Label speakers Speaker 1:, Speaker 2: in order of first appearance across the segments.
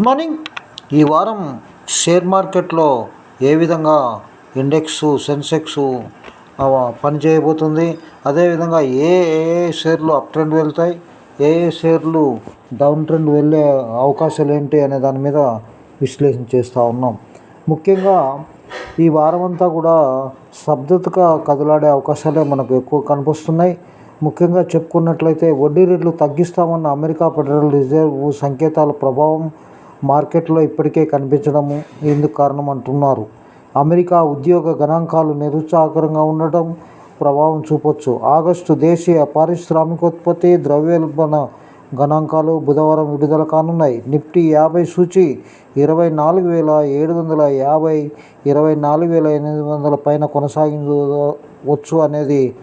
Speaker 1: Good morning. ఈ వారం share మార్కెట్లో ఏ విధంగా ఇండెక్స్ సెన్సెక్స్ పని చేయబోతుంది అదేవిధంగా ఏ ఏ షేర్లు అప్ ట్రెండ్ వెళ్తాయి ఏ ఏ షేర్లు డౌన్ ట్రెండ్ వెళ్ళే అవకాశాలు ఏంటి అనే దాని మీద విశ్లేషణ చేస్తూ ఉన్నాం. ముఖ్యంగా ఈ వారం అంతా కూడా శబ్దతగా కదలాడే అవకాశాలే మనకు ఎక్కువ కనిపిస్తున్నాయి. ముఖ్యంగా చెప్పుకున్నట్లయితే వడ్డీ రేట్లు తగ్గిస్తామన్న అమెరికా ఫెడరల్ రిజర్వ్ సంకేతాల ప్రభావం మార్కెట్లో ఇప్పటికే కనిపించడము ఎందుకు కారణం అంటున్నారు. అమెరికా ఉద్యోగ గణాంకాలు నిరుత్సాహకరంగా ఉండటం ప్రభావం చూపొచ్చు. ఆగస్టు దేశీయ పారిశ్రామికోత్పత్తి ద్రవ్యోల్బణ గణాంకాలు బుధవారం విడుదల కానున్నాయి. నిఫ్టీ యాభై సూచి ఇరవై నాలుగు వేల ఏడు వందల యాభై ఇరవై నాలుగు వేల ఎనిమిది వందల పైన కొనసాగించవచ్చు అనేది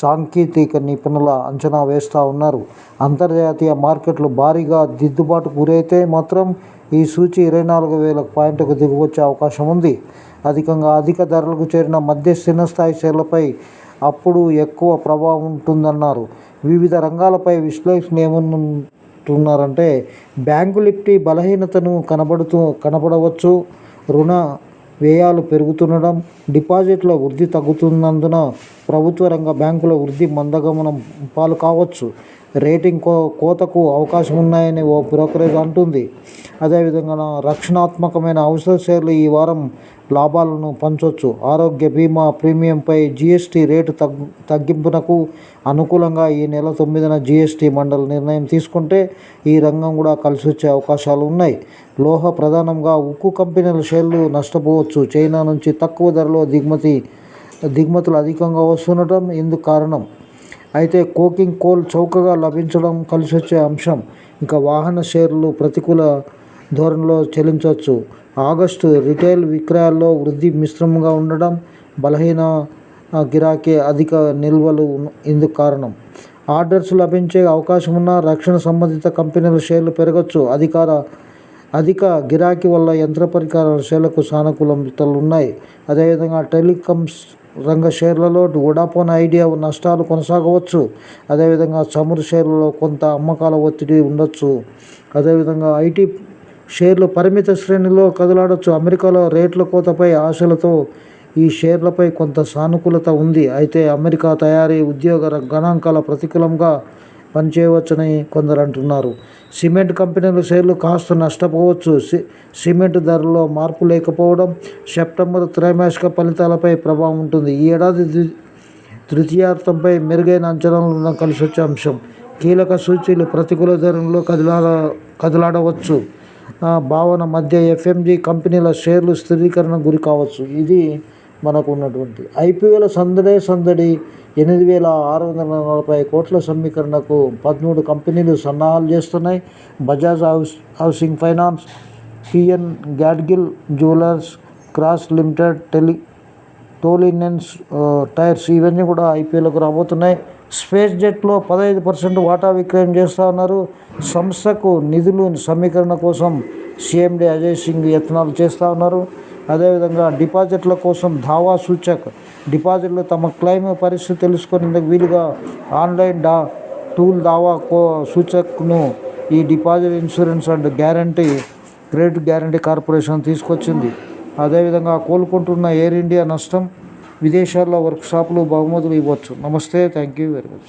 Speaker 1: సాంకేతిక నిపుణుల అంచనా వేస్తూ ఉన్నారు. అంతర్జాతీయ మార్కెట్లు భారీగా దిద్దుబాటు గురైతే మాత్రం ఈ సూచి ఇరవై నాలుగు వేల పాయింట్కు దిగువచ్చే అవకాశం ఉంది. అధికంగా అధిక ధరలకు చేరిన మధ్య చిన్న స్థాయి షేర్లపై అప్పుడు ఎక్కువ ప్రభావం ఉంటుందన్నారు. వివిధ రంగాలపై విశ్లేషణ ఏమంటున్నారంటే బ్యాంకు నిఫ్టీ బలహీనతను కనబడుతూ కనబడవచ్చు. రుణ వ్యయాలు పెరుగుతుండడం డిపాజిట్ల వృద్ధి తగ్గుతున్నందున ప్రభుత్వ రంగ బ్యాంకుల వృద్ధి మందగమనం పాలు కావచ్చు. రేటింగ్ కో కోతకు అవకాశం ఉన్నాయని ఓ బ్రోకరేజ్ అంటుంది. అదేవిధంగా రక్షణాత్మకమైన ఔషధ షేర్లు ఈ వారం లాభాలను పంచవచ్చు ఆరోగ్య బీమా ప్రీమియంపై జీఎస్టీ రేటు తగ్గు తగ్గింపునకు అనుకూలంగా ఈ నెల తొమ్మిదిన జీఎస్టీ మండలి నిర్ణయం తీసుకుంటే ఈ రంగం కూడా కలిసి వచ్చే అవకాశాలు ఉన్నాయి. లోహ ప్రధానంగా ఉక్కు కంపెనీల షేర్లు నష్టపోవచ్చు. చైనా నుంచి తక్కువ ధరలో దిగుమతి దిగుమతులు అధికంగా వస్తుండటం ఇందుకు కారణం. అయితే కోకింగ్ కోల్ చౌకగా లభించడం కలిసి వచ్చే అంశం. ఇంకా వాహన షేర్లు ప్రతికూల ధోరణిలో చెల్లించవచ్చు. ఆగస్టు రిటైల్ విక్రయాల్లో వృద్ధి మిశ్రమంగా ఉండడం బలహీన గిరాకీ అధిక నిల్వలు ఇందుకు కారణం. ఆర్డర్స్ లభించే అవకాశం ఉన్న రక్షణ సంబంధిత కంపెనీల షేర్లు పెరగచ్చు. అధికార అధిక గిరాకీ వల్ల యంత్ర పరికరాల షేర్లకు సానుకూలతలు ఉన్నాయి అదేవిధంగా టెలికమ్స్ రంగ షేర్లలో వడాఫోన్ ఐడియా నష్టాలు కొనసాగవచ్చు. అదేవిధంగా చమురు షేర్లలో కొంత అమ్మకాల ఒత్తిడి ఉండొచ్చు. అదేవిధంగా ఐటీ షేర్లు పరిమిత శ్రేణిలో కదలాడొచ్చు. అమెరికాలో రేట్ల కోతపై ఆశలతో ఈ షేర్లపై కొంత సానుకూలత ఉంది. అయితే అమెరికా తయారీ ఉద్యోగ గణాంకాల ప్రతికూలంగా పనిచేయవచ్చని కొందరు అంటున్నారు సిమెంట్ కంపెనీల షేర్లు కాస్త నష్టపోవచ్చు. సి సిమెంట్ ధరలో మార్పు లేకపోవడం సెప్టెంబర్ త్రైమాసిక ఫలితాలపై ప్రభావం ఉంటుంది. ఈ ఏడాది తృతీయార్థంపై మెరుగైన అంచనాలను కలిసి వచ్చే అంశం. కీలక సూచీలు ప్రతికూల ధరలో కదిలాడ కదలాడవచ్చు. భావన మధ్య ఎఫ్ఎంజి కంపెనీల షేర్లు స్థిరీకరణ గురి కావచ్చు ఇది మనకు ఉన్నటువంటి ఐపీఎల్ సందడే సందడి ఎనిమిది వేల ఆరు వందల నలభై కోట్ల సమీకరణకు పదమూడు కంపెనీలు సన్నాహాలు చేస్తున్నాయి. Bajaj house housing finance PN Gadgil jewellers cross limited tele టోలినెన్స్ టైర్స్ ఇవన్నీ కూడా ఐపీఎల్కు రాబోతున్నాయి. స్పేస్ జెట్లో పదహైదు పర్సెంట్ వాటా విక్రయం చేస్తూ ఉన్నారు. సంస్థకు నిధులు సమీకరణ కోసం సీఎండీ అజయ్ సింగ్ యత్నాలు చేస్తూ ఉన్నారు. అదేవిధంగా డిపాజిట్ల కోసం దావా సూచక్ డిపాజిట్లు తమ క్లెయిమ్ పరిస్థితి తెలుసుకునేందుకు వీలుగా ఆన్లైన్ డా టూల్ దావా కో సూచక్ను ఈ deposit insurance and guarantee credit guarantee corporation తీసుకొచ్చింది. అదేవిధంగా కోలుకుంటున్న ఎయిర్ ఇండియా నష్టం విదేశాల్లో వర్క్షాప్లు బహుమతులు ఇవ్వచ్చు. నమస్తే థ్యాంక్ యూ వెరీ మచ్.